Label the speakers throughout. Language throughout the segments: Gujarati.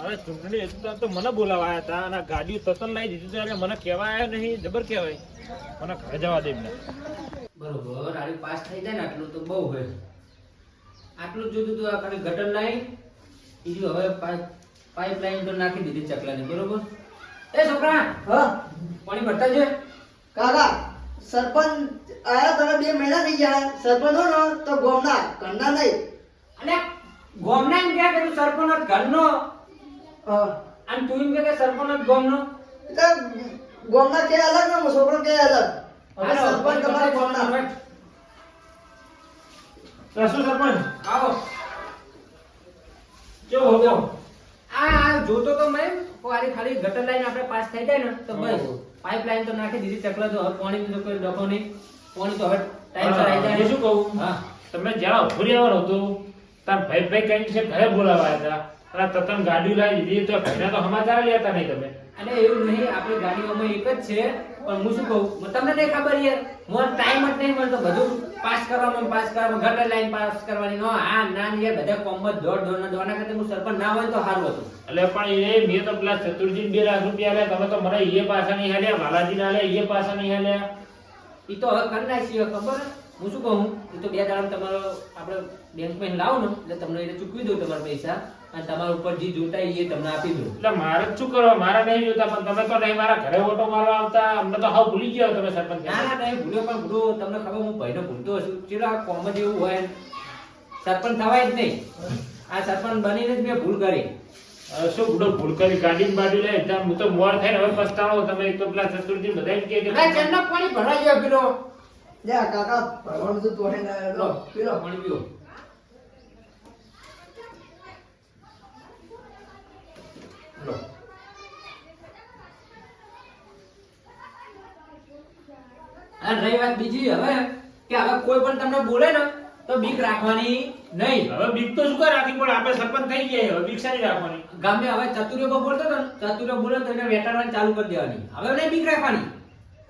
Speaker 1: હવે ચૂંટણી હતી તો મને બોલાવાયા હતા અને ગાડીઓ તતન લાવી દીધી ત્યારે મને કહેવાય નહીં જબર કહેવાય. મને ઘરે જવા દે એમને.
Speaker 2: બરોબર આડી પાસ થઈ જાય ને આટલું તો બહુ હોય. આટલું જોતું તું આ ખાલી ગટર લાઈન બીજું હવે પાઇપ લાઈન તો નાખી દીધી ચકલાની બરોબર? એ છોકરા
Speaker 3: હા
Speaker 2: પાણી ભરતા છે
Speaker 3: કાકા સરપંચ આયા તને બે મહિના થઈ ગયા. સરપંચ હો ને તો ગોમના કરના નહીં.
Speaker 2: અને ગોમના એમ કે કે તું સરપંચ ઘરનો અને તું એમ કે કે સરપંચ ગોમનો.
Speaker 3: એટલે ગોમના કે અલગ ને છોકરો કે અલગ? હવે સરપંચ તમારે ગોમના
Speaker 1: રસુ સરપંચ?
Speaker 2: આવો.
Speaker 1: કેવો હતો
Speaker 2: આ આ જોતો તો મેં. વારી ખાલી ગટર લાઈન આપણે પાસ થઈ જાય ને તો બસ.
Speaker 1: ઓહો.
Speaker 2: પાઇપ લાઈન તો નાખી દીધી ચકલા તો હવે પાણી તો કોઈ ડખો નહીં. પાણી તો હવે ટાઈમ સર આવી જાય
Speaker 1: શું કહું
Speaker 2: હા.
Speaker 1: તમે જ્યાં ઉભરી આવવાનો હતું તાર ભાઈ ભાઈ કઈ છે ઘરે બોલાવા હતા. અને તતન ગાડી લાવી દીધી તો ભાઈના તો સમાચાર લેતા નહીં તમે.
Speaker 2: અને એવું નહીં આપણી ગાડીઓમાં એક જ છે. પણ હું શું કહું તમને નહીં ખબર યાર. હું ટાઈમ જ નહીં મળતો બધું પાસ કરવામાં પાસ કરવામાં ગટર લાઈન પાસ કરવાની. નો આ ના યાર બધા કોમ જ દોડ દોડ ના દોડના કરતા હું સરપંચ ના હોય તો સારું હતું.
Speaker 1: એટલે પણ એ મેં તો પેલા ચતુર્જી બે લાખ રૂપિયા લે તમે તો મને એ પાછા નહીં હાલ્યા બાલાજી ના લે એ પાછા નહીં હાલ્યા.
Speaker 2: એ તો હવે કરી નાખી ખબર? હે? હું શું કહું? એ તો બે દાડા તમારો આપણે બેંકમાં લાવો ને એટલે તમને એને ચૂકવી દઉં તમારા પૈસા અને તમારા ઉપર જે જોતા એ તમને આપી દઉં.
Speaker 1: એટલે મારે જ શું કરવા મારા નહીં જોતા પણ તમે તો નહીં મારા ઘરે ઓટો મારવા આવતા અમને તો હાવ ભૂલી ગયા તમે સરપંચ
Speaker 2: ના ના નહીં ભૂલ્યો પણ ભૂલો. તમને ખબર હું ભાઈને ભૂલતો હશું. ચેલો આ કોમ જ એવું હોય. સરપંચ થવાય જ નહીં. આ સરપંચ બનીને જ મેં ભૂલ કરી.
Speaker 1: શું ભૂલો? ભૂલ કરી ગાડી બાડી લે. ત્યાં હું તો મોર થઈને હવે પસ્તાવો તમે એક તો પેલા ચતુર્જી બધા કે
Speaker 2: પાણી ભરાઈ ગયો પેલો.
Speaker 3: લે કાકા ભરવાનું તો તોડે ના લો પીલો.
Speaker 2: પાણી પીવો અને રહી વાત બીજી. હવે કે હવે કોઈ પણ તમને બોલે ને તો બીક રાખવાની નહીં.
Speaker 1: હવે બીક તો શું કરે રાખી? પણ આપણે સરપંચ થઈ ગયા હવે બીક સારી રાખવાની?
Speaker 2: ગામે હવે ચતુર્ય બોલતો ને ચતુર્ય બોલે તો એને વેટાડવાની ચાલુ કરી દેવાની. હવે નહીં બીક રાખવાની.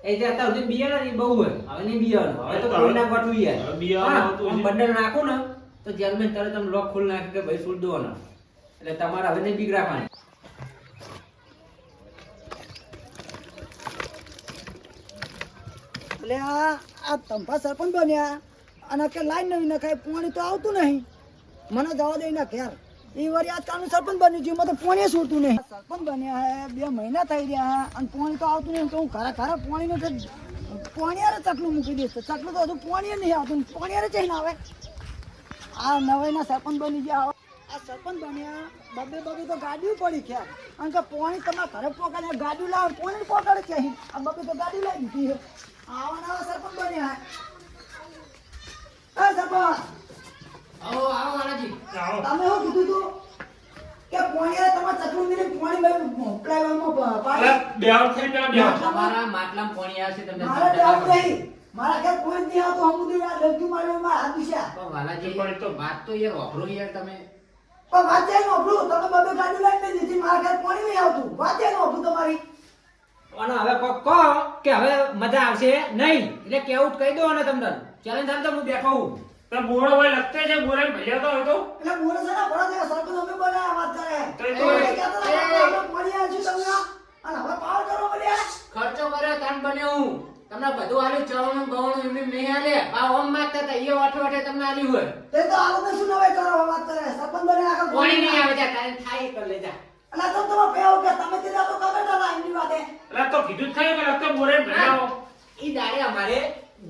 Speaker 2: એ જે અત્યાર સુધી બિયારણ એ બહુ હોય. હવે નહીં બિયારણ હવે તો કોઈ ના ગોઠવું યાર
Speaker 1: હવે બિયારણ.
Speaker 2: બંડલ નાખું ને તો જેલમેન તરત તમે લોક ખોલી નાખે કે ભાઈ છૂટ દો ને એટલે તમારે હવે નહીં બીક રાખવાની.
Speaker 3: એટલે આ આ તંફા સરપંચ બન્યા. અને કે લાઈન નવી નખાય પાણી તો આવતું નહીં. મને જવા દઈ ના ઘેર. એ વરિયાદ આજકાલનું સરપંચ બન્યું છે. એમાં પોણી છૂટતું નહીં. સરપંચ બન્યા હે, બે મહિના થઈ રહ્યા અને પોણી તો આવતું નહીં. તો હું ઘરે ઘરે પાણીનું કે પાણી ચકલું મૂકી દઈશ. ચકલું તો હજુ પોણીએ નહીં આવતું પોણીયારે ચઈને આવે. આ નવાઈના સરપંચ બની ગયા. આ સરપંચ બન્યા, બબે બબે તો ગાડીઓ પડી ગયા કારણ કે પોણી તમારા ઘરે પોકાડે ગાડી લાવે પોણી પોકાડે છે આ બબે તો ગાડી લાવી દીધી આવા નવા સરપંચ બન્યા એ સરપંચ
Speaker 2: આવો આવો વાલાજી
Speaker 3: તમે શું કીધું તું કે પાણી તમારે ચકલું મિલે પાણી ભાઈ પ્લાયમાં પાણી
Speaker 1: થઈ ગયા બે
Speaker 2: તમારા માટલામાં પાણી આવશે તમને
Speaker 3: મારે
Speaker 2: ચિંતા
Speaker 3: તો
Speaker 2: ના
Speaker 3: આવું નહીં. મારા ઘેર કોઈ જ નહીં આવતું. હમું આ ડંકી માર્યો મારા હાથ દિશા
Speaker 2: પણ વાલાજી
Speaker 1: પણ તો-
Speaker 2: વાત તો યાર વાપરો યાર તમે.
Speaker 3: પણ વાત છે નોભલું તમે બબે ગાડી લાવીને દીધી મારા ઘેર પાણી નહીં આવતું. વાત છે નોભલું તમારી.
Speaker 2: અને હવે કહો કે હવે મજા આવશે? નહીં. એટલે કેવું કહી દો ને તમને. ચેલેન્જ થાય તો હું બેઠો હું.
Speaker 1: તો બોરો હોય લગતે છે બોરે. તો હોય તો.
Speaker 3: એટલે બોલે છે ને ભરા છે સરપંચ અમે બોલ્યા વાત કરે.
Speaker 1: તો એ તો-
Speaker 3: આવ્યું છે તમને. અને હવે પાર કરો બોલ્યા
Speaker 2: ખર્ચો કર્યો તન બને હું. તમને બધું આલ્યું ચવણું બવણું એમને નહીં આલે. આ ઓમ માગતા હતા એ વાઠે વાઠે તમને આલ્યું હોય.
Speaker 3: તે તો આલો શું નવાઈ કરો વાત કરે સરપંચ બને આખા
Speaker 2: કોણી નહીં આવે જા તારે થાય કર લે જા
Speaker 3: એટલે તો તમે પેઓ કે તમે તે તો કગડતા ના એમની વાતે.
Speaker 1: અલા તો કીધું જ ખરી કે લગતે બોરે ભૈયા
Speaker 2: ઈ દાડે અમારે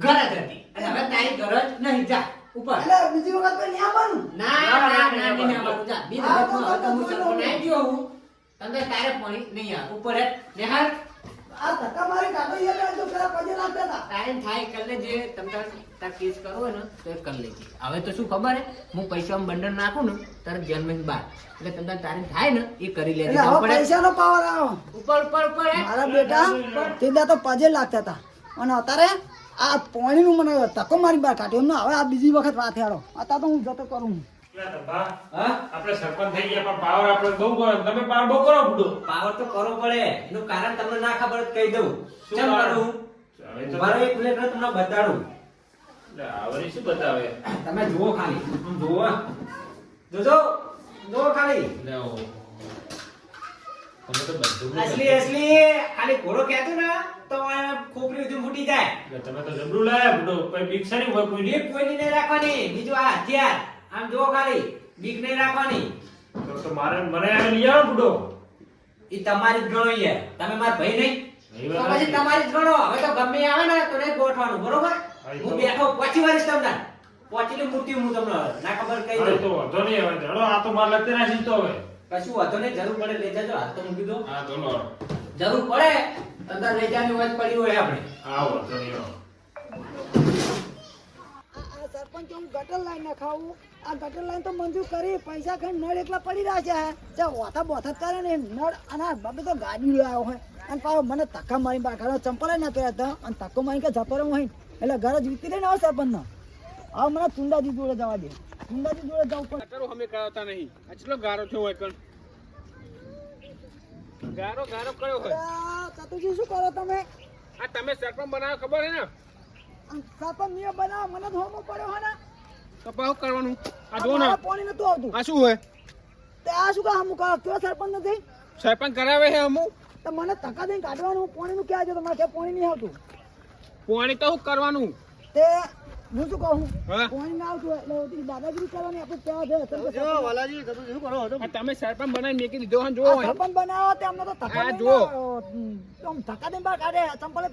Speaker 2: ગરજ હતી. અને હવે તારી ગરજ નહીં જા ઉપર.
Speaker 3: એટલે બીજી વખત કોઈ ન્યા બનું
Speaker 2: ના ના ના ન્યા આવવાનું જા. બીજી વખત હું તમને આવી ગયો હું. તમને તારે પાણી નહીં આવે. ઉપર હે. નિહાળ
Speaker 3: આ ધક્કા મારી કાકા યાર તો પેલા પજે લાગતા હતા.
Speaker 2: ટાઈમ થાય કર લેજે. તમ તાર તાર કેસ કરો ને તો કર લેજે. હવે તો શું ખબર હે? હું પૈસામાં બંડર નાખું ને તારે જન્મ બાર. એટલે તમ તાર તારે થાય ને એ કરી લેજે.
Speaker 3: એટલે
Speaker 2: પડે.
Speaker 3: પૈસાનો પાવર આવો
Speaker 2: ઉપર ઉપર ઉપર હે.
Speaker 3: મારા બેટા તેદા તો પજે લાગતા હતા. અને અત્યારે આ પાણીનું મને તકો મારી બહાર કાઢ્યો. એમને હવે આ બીજી વખત વાત હેડો. અત્યારે તો હું જતો કરું
Speaker 1: આપણે સરપંચ થઈ ગયા પણ પાવર આપણે બહુ કરો તમે પાવર બહુ કરો બુડો.
Speaker 2: પાવર તો કરવો પડે. એનું કારણ તમને ના ખબર કહી દઉં.
Speaker 1: શું
Speaker 2: કરું? એક તમને બતાડું.
Speaker 1: શું બતાવે?
Speaker 2: તમે જુઓ ખાલી. જુઓ જોજો. જો ખાલી.
Speaker 1: લેવો. તમે તો બધું
Speaker 2: અસલી અસલી. ખાલી ઘોડો કહેતો ને તો ખોપરી ઉધું ફૂટી જાય.
Speaker 1: તમે તો જબરું લાયા બુડો. કોઈ છે નહીં? હોય?
Speaker 2: બીક નહીં રાખવાની. બીજું આ હથિયાર. આમ જો ખાલી બીક નહીં રાખવાની.
Speaker 1: તો તો મારે મને આ લઈ આવો બુડો
Speaker 2: એ તમારી જ ગણો યાર. તમે મારા ભાઈ નહીં? તો પછી તમારી જ ગણો. હવે તો ગમે આવે ને તો નહીં ગોઠવાનું બરોબર?
Speaker 1: હું
Speaker 2: બેઠો પછી વારીશ તમને. પહોંચેલી મૂર્તિ હું તમને ના ખબર કઈ દઉં
Speaker 1: તો વાંધો નહીં હવે હેડો આ તો મારે લગતે નાખી તો હવે.
Speaker 2: કશું વાંધો નહીં જરૂર પડે લઈ જજો હાથ તો મૂકી દો.
Speaker 1: હા તો લો.
Speaker 2: જરૂર પડે અંદર લઈ જવાની વાત પડી હોય આપણે.
Speaker 1: હા વધો નહીં.
Speaker 3: સરપંચ કે હું ગટર લાઈન ને ખાવું આ ગટર લાઈન તો મંજૂર કરી પૈસા ખાઈ નળ એકલા પડી રહ્યા છે જે ઓથા બોથા કરે ને નળ અને બાબે તો ગાડી લાવ્યો હોય અને પાછો મને ધક્કા મારી બાર ચંપલ ના પહેર્યા હતા અને ધક્કો મારી કે જતો હું એટલે ઘરે જ વીતી લઈને આવશે આપણને હવે મને ચુંડાજી જોડે જવા દે. ચુંડાજી જોડે જવું પણ
Speaker 4: ગટરો અમે કરાવતા નહીં. આટલો ગારો થયો હોય પણ. ગારો ગારો કયો હોય?
Speaker 3: ચતુજી શું કરો તમે?
Speaker 4: આ તમે સરપંચ બનાવો ખબર હે ને?
Speaker 3: આમ નિયમ બનાવો મને જ પડ્યો હે ને.
Speaker 4: તો કરવાનું? આ
Speaker 3: આ
Speaker 4: જો ને.
Speaker 3: પાણી નતું આવતું.
Speaker 4: આ શું હોય?
Speaker 3: તે આ શું કામ કરો કયો સરપંચ નથી?
Speaker 4: સરપંચ કરાવે છે અમુક?
Speaker 3: તો મને ધક્કા દઈને કાઢવાનું પાણીનું ક્યાં છે? તમારે પાણી નહીં આવતું.
Speaker 4: પાણી તો શું કરવાનું?
Speaker 3: તે હું શું કહું? પાણી ના આવતું એટલે દાદાગીરી કરવાની આપણે કહેવા છે? સરપંચ.
Speaker 4: આ તમે સરપંચ બનાવી મેકી દીધો જો
Speaker 3: સરપંચ બનાવો તે અમને તો
Speaker 4: જુઓ.
Speaker 3: અ, આમ ધક્કા દઈને બહાર કાઢે. ચંપલે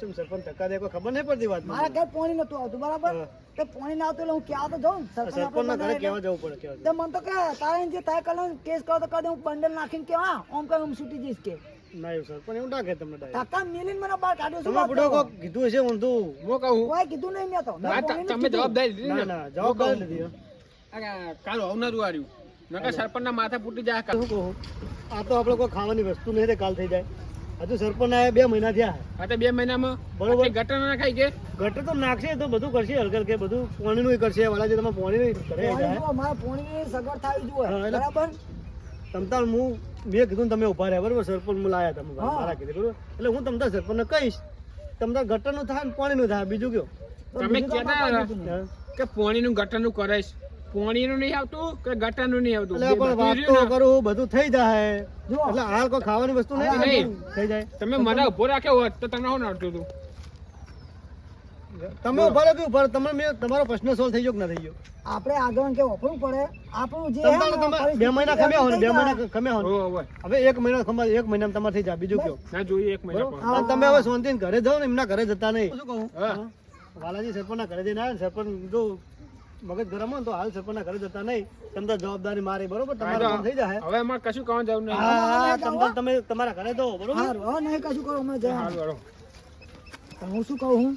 Speaker 3: પહેરા નહીં ધમણા મારા ઘર પાણી નતું આવતું બરાબર? તો પાણી ના આવતું એટલે હું ક્યાં તો જાઉં? સરપંચ આપણે બનાવે એટલે. તો મને તો કે તારે જે તારે કલર કેસ કરો તો કરી દે હું બંડલ નાખીને કે હા ઓમ કઈ હું છૂટી જઈશ કે. ધક્કા મેલીને મને બહાર કાઢ્યો શું વાત કરો?
Speaker 4: હું કહું
Speaker 3: કોઈ કીધું નહીં મેં તો. મેં
Speaker 4: આ ત-
Speaker 3: પાણીનું
Speaker 4: તમે જવાબદારી લીધી કાલ હોવું નતું નકર સરપંચ ના માથા ફૂટી જાય
Speaker 5: આ તો આપણે કોઈ ખાવાની વસ્તુ નહીં તે કાલ થઈ જાય. હજુ સરપંચ આયા બે મહિના થયા.
Speaker 4: આ તો બે મહિનામાં?
Speaker 5: બરોબર.
Speaker 4: ગટર નાખાય કે?
Speaker 5: ગટર તો નાખશે તો બધું કરશે હલકર કે બધું પાણીનું કરશે વાલા જે તમે પાણીનું કરે
Speaker 3: પાણી મારે પાણીની સગવડ થવી જોઈએ બરાબર?
Speaker 5: તમતાર હું મેં કીધું તમે ઊભા રહ્યા બરોબર? સરપંચ હું લાયા તમે મારા કીધું બરોબર? એટલે હું તમતાર સરપંચને કહીશ તમતાર ગટરનું થાય ને પાણીનું થાય બીજું કયો?
Speaker 4: તમે કહેતા.
Speaker 5: હા.
Speaker 4: કે પાણીનું ગટરનું કરાઈશ. પોણીનું નહીં આવતું કે ગટરનું નહીં આવતું?
Speaker 5: એટલે પણ વાત તો કરું બધું થઈ જાય. એટલે હાલ કોઈ ખાવાની વસ્તુ નહીં. થઈ જાય.
Speaker 4: તમે મને ઊભો રાખ્યો હોત તો તમને શું નડતું હતું?
Speaker 5: તમે ઊભા રાખ્યું પણ તમે મેં તમારો પ્રશ્ન સોલ્વ થઈ ગયો કે ના થઈ ગયો?
Speaker 3: આપણે આગળ કે વાપરવું પડે? આપણું જે હે
Speaker 5: તમે બે મહિના ખમ્યા હો બે મહિના ખમ્યા હો.
Speaker 4: હોવે,
Speaker 5: એક મહિના ખમા એક મહિના તમારે થઈ જાય. બીજું કયો?
Speaker 4: ના જોઈએ એક મહિના
Speaker 5: તમે હવે શાંતિ ઘરે જાઓ ને એમના ઘરે જતા નહીં. શું કહું
Speaker 4: હા.
Speaker 5: વાલાજી સરપંચના ઘરે જઈને આવ્યા ને સરપંચ જો મગજ ગરમ હોય તો હાલ સરપંચના ઘરે જતા નહીં. તમને જવાબદારી મારી બરોબર? તમારું કામ થઈ જાય
Speaker 4: હવે એમાં કશું કરવાનું જવું નહીં.
Speaker 5: હા તમને તમે તમારા ઘરે દો બરોબર?
Speaker 3: હા નહીં કશું કરો અમે જઈએ.
Speaker 4: હારું.
Speaker 3: હું શું કહું હું.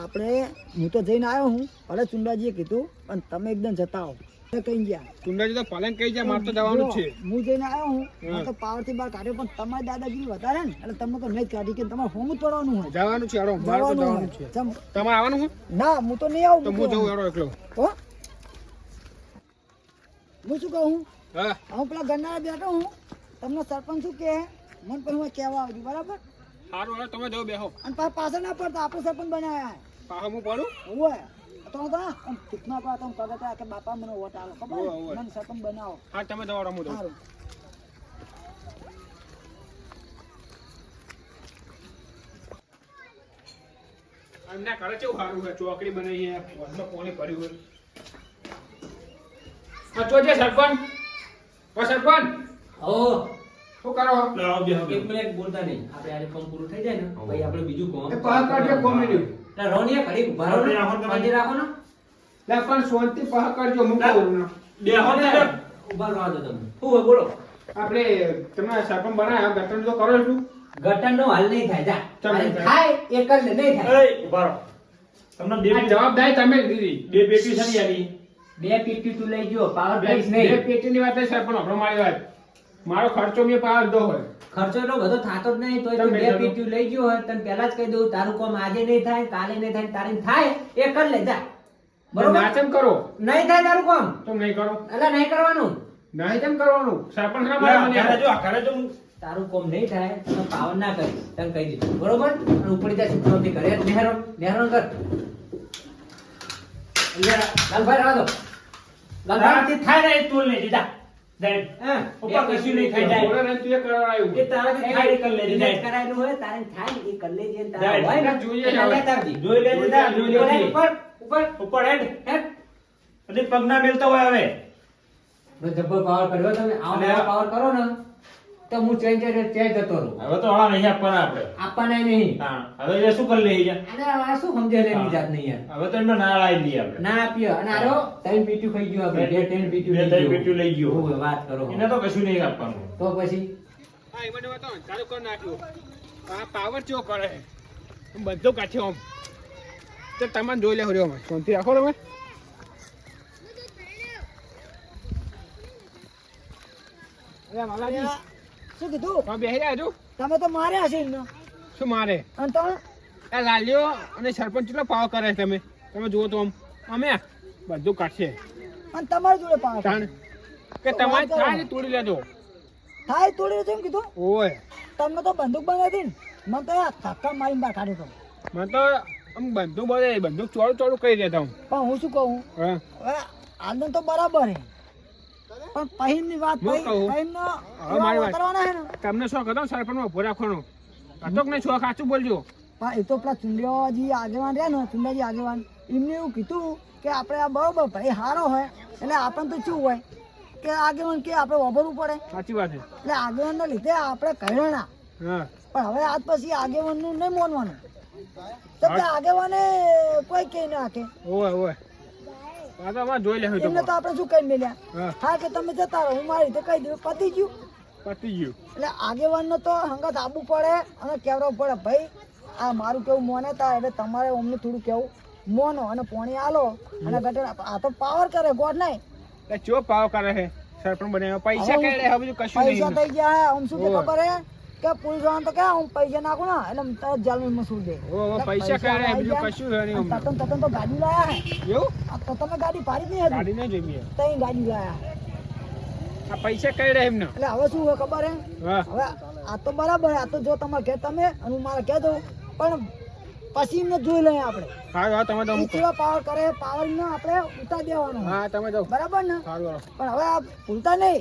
Speaker 3: આપણે હું તો જઈને આવ્યો હું. ભલે ચુંડાજીએ કીધું પણ તમે એકદમ જતા આવો. કઈ ગયા
Speaker 4: કુંડાજી તો પાલન કહી જાય મારે તો જવાનું છે.
Speaker 3: હું જઈને આવ્યો હું.
Speaker 4: હા.
Speaker 3: મેં તો બહાર કાઢ્યો પણ તમારી દાદાગીરી વધારે ને એટલે તમને તો નહીં કાઢી કે તમારે હોમ જ હોય?
Speaker 4: જવાનું છે હાલો, મારે તો
Speaker 3: જવાનું
Speaker 4: જવાનું છે. તમારે આવવાનું હું?
Speaker 3: ના હું તો નહીં આવું
Speaker 4: તો હું જઉં હેડો એકલો.
Speaker 3: હો? હું શું કહું
Speaker 4: હા?
Speaker 3: હું. પેલા ગન્નારા બેઠો હું. તમને સરપંચ શું કે મને પણ હું કહેવા આવજો બરાબર?
Speaker 4: સારું તમે જાઓ બેહો.
Speaker 3: અને પાછળ ના પડતા આપણે સરપંચ બનાવ્યા.
Speaker 4: પાછો હું પડું?
Speaker 3: હોય. તો તો આમ ચૂકના પર તમે કહેતા કે બાપા મને વોટ આલો ખબર
Speaker 4: હોય, હોય.
Speaker 3: બનાવો
Speaker 4: હા તમે જાઓ રમું જાઉં એમના ઘરે કેવું સારું છે ચોકડી બનાવી છે પાણી ભર્યું હોય હા ચોજે સરપંચ ઓ સરપંચ
Speaker 2: ઓ
Speaker 4: શું કરો
Speaker 1: લાવો બેહો,
Speaker 2: એક મિનિટ બોલતા નહીં આપણે આજે કામ પૂરું થઈ જાય ને પછી આપણે બીજું કોમ
Speaker 4: પાક કાઢજો કોમેડી
Speaker 2: ના, રોનિયા ઘડી ઊભા રહો ને.
Speaker 1: રાખો ને તમે.
Speaker 2: શાંતિ રાખો ને
Speaker 4: લે પણ શાંતિ પાક કરજો હું કહું ને.
Speaker 1: બેહો ને
Speaker 2: ઊભા રહો તો તમે શું બોલો
Speaker 4: આપણે તમે સરપંચ બનાવ્યા ગટર તો કરો છું
Speaker 2: ગટરનો હાલ નહીં થાય જા. થાય એક જ નહીં થાય
Speaker 1: ઊભા રહો. તમને બે
Speaker 4: જવાબદારી તમે
Speaker 1: બે પેટી છે ને યારી.
Speaker 2: બે પેટી તું લઈ ગયો પાવર
Speaker 4: બે
Speaker 2: પ્રાઇસ
Speaker 4: બે
Speaker 2: નહીં
Speaker 4: પેટીની વાત છે પણ આપણો મારી વાત મારો ખર્ચો મેં પાર દો હોય.
Speaker 2: ખર્ચો એટલો બધો થાતો જ નહીં તોય તું બે
Speaker 4: જતો.
Speaker 2: લઈ ગયો હોય તને પહેલા જ કહી દઉં તારું કામ આજે નહીં થાય કાલે નહીં થાય તારે થાય એ કર લે જા. બરોબર?
Speaker 4: નાચમ કરો.
Speaker 2: નહીં થાય તારું કામ.
Speaker 4: તો નહીં કરો.
Speaker 2: એટલે નહીં કરવાનું.
Speaker 4: નહીં તેમ કરવાનું? સરપંચ ના મારે મને.
Speaker 1: જો, ઘરે જો
Speaker 2: તારું કોમ નહીં થાય તો પાવન ના કરી તને કહી દીધું. બરોબર? અને ઉપડી જાય સુખનોથી કરે નહેરો નહેરો કર. લાલભાઈ દો.
Speaker 1: તારાથી થાય ને તું તોલ દીધા જાય. ઉપર કશું નહીં ખાઈ જાય.
Speaker 4: બોલે તું એ કરાવડાવ્યું.
Speaker 1: એ તારાથી થાય એ લેજે, જાય.
Speaker 2: કરાયેલું હોય તારે થાય એ કરી લેજે તારા હોય ને
Speaker 4: જોઈએ
Speaker 2: એના
Speaker 4: હવે.
Speaker 1: જોઈ લેજે તા, જોઈ લેજે.
Speaker 2: ઉપર ઉપર
Speaker 1: ઉપર હેડ
Speaker 2: હેડ.
Speaker 1: અને પગ ના મેલતા હોય હવે
Speaker 2: બસ જબ્બર પાવર કર્યો તમે આવો પાવર કરો ને તો હું ચેન્જ ચેન્જ જતો રહું.
Speaker 1: હવે તો હળા નહીં આપવાના આપણે.
Speaker 2: આપવાના નહીં.
Speaker 1: હવે એ શું કરી લઈએ જાય
Speaker 2: અને આ શું સમજે લે બીજા નહીં યાર
Speaker 1: હવે તો એમને ના લાવી દઈએ આપણે.
Speaker 2: ના આપીએ. અને આરો ત્રણ પીટ્યું ખાઈ ગયું આપણે. બે ત્રણ પીટ્યું
Speaker 1: બે
Speaker 2: લઈ
Speaker 1: પીટ્યું લઈ ગયો.
Speaker 2: હું વાત કરો.
Speaker 1: એને તો કશું નહીં આપવાનું.
Speaker 2: તો પછી?
Speaker 4: હા, એ બધું બતાવો ચાલુ કર નાખ્યું. આ પાવર ચો કરે? બધું કાઢ્યો આમ. તો તમારે જોઈ લેવું રહ્યો શાંતિ રાખો તમે. અરે માલાજી
Speaker 3: શું કીધું?
Speaker 4: તમે બેસી રહ્યા છો?
Speaker 3: તમે તો માર્યા છે એમને.
Speaker 4: શું મારે?
Speaker 3: અને તમે?
Speaker 4: આ લાલ્યો અને સરપંચ કેટલો પાવ કરે છે તમે? તમે જુઓ તો આમ. અમે બધું કાઢશે
Speaker 3: અને તમારી જોડે
Speaker 4: પાવ કે તમારે થાય તોડી લેજો.
Speaker 3: થાય તોડી લેજો એમ કીધું?
Speaker 4: ઓય.
Speaker 3: તમને તો બંદૂક બનાવી ને. મને તો ધક્કા મારીને બહાર કાઢ્યો હતો.
Speaker 4: મને તો આમ બંદૂક બધે બંદૂક ચોળું ચોડું કરી દેતા હું
Speaker 3: પણ હું શું કહું?
Speaker 4: હા.
Speaker 3: આનંદ તો બરાબર છે. પણ વાત
Speaker 4: પહીન નો
Speaker 3: પહેલનો
Speaker 4: હવે મારી વાત.
Speaker 3: કરવાના છે ને?
Speaker 4: તમને શું કહો સરપંચમાં ભોરા હતો કે ને શું કાચું બોલજો.
Speaker 3: પણ એ તો પેલા ચુંડિયાજી આગેવાન રહ્યા ને ચુંડિયાજી આગેવાન એમને એવું કીધું કે આપણે આ બરોબર ભાઈ સારો હોય એટલે આપણને તો શું હોય? કે આગેવાન કે આપણે વાપરવું પડે?
Speaker 4: સાચી વાત છે.
Speaker 3: એટલે આગેવાનના લીધે આપણે કહ્યું પણ હવે આજ પછી આગેવાનનું નહીં માનવાનું. તો આગેવાને કોઈ કહી ના કે.
Speaker 4: ઓય ઓય આ તો અમારે જોઈ લેવું
Speaker 3: એમને
Speaker 4: તો
Speaker 3: તો આપણે શું કહી મેલ્યા?
Speaker 4: હા.
Speaker 3: કે તમે જતા રહો હું મારી રીતે કહી દઉં પતી ગયું.
Speaker 4: પતી ગયું.
Speaker 3: એટલે આગેવાનનો તો હંગત આબુ પડે અને કહેવું પડે. ભાઈ આ મારું કેવું મોને તા એટલે તમારે અમને થોડું કેવું મોનો અને પોણી આલો. અને ગટર આ તો પાવર કરે ગોડ નહીં.
Speaker 4: એટલે ચો પાવર કરે હે? સરપંચ બને પૈસા કેડે હવે કશું નહીં.
Speaker 3: પૈસા થઈ ગયા હે આમ શું. ખબર હે? કે પોલીસવાળા તો કે હું પૈસા નાખું ને એટલે તરત જાલમાં મસૂર દે.
Speaker 4: પૈસા કાઢે, બીજું કશું નહીં
Speaker 3: તતન તતન તો ગાડી લાયા હે.
Speaker 4: એવું?
Speaker 3: આ તો તમે ગાડી પાડી જ નહીં
Speaker 4: ગાડી નહીં જોઈએ
Speaker 3: તઈ ગાડી લાયા.
Speaker 4: આ પૈસા કઈ રહે એમને.
Speaker 3: એટલે હવે શું ખબર હે? હવે આ તો બરાબર આ તો જો તમારે કે તમે અને હું મારે કે દઉં પણ પછી એમને જોઈ લઈએ આપણે.
Speaker 4: હા હા તમે તો
Speaker 3: કેવા પાવર કરે પાવર ને આપણે ઉતાર દેવાનો.
Speaker 4: હા તમે તો
Speaker 3: બરાબર ને? પણ હવે આ ભૂલતા નહીં.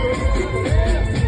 Speaker 4: એ હા.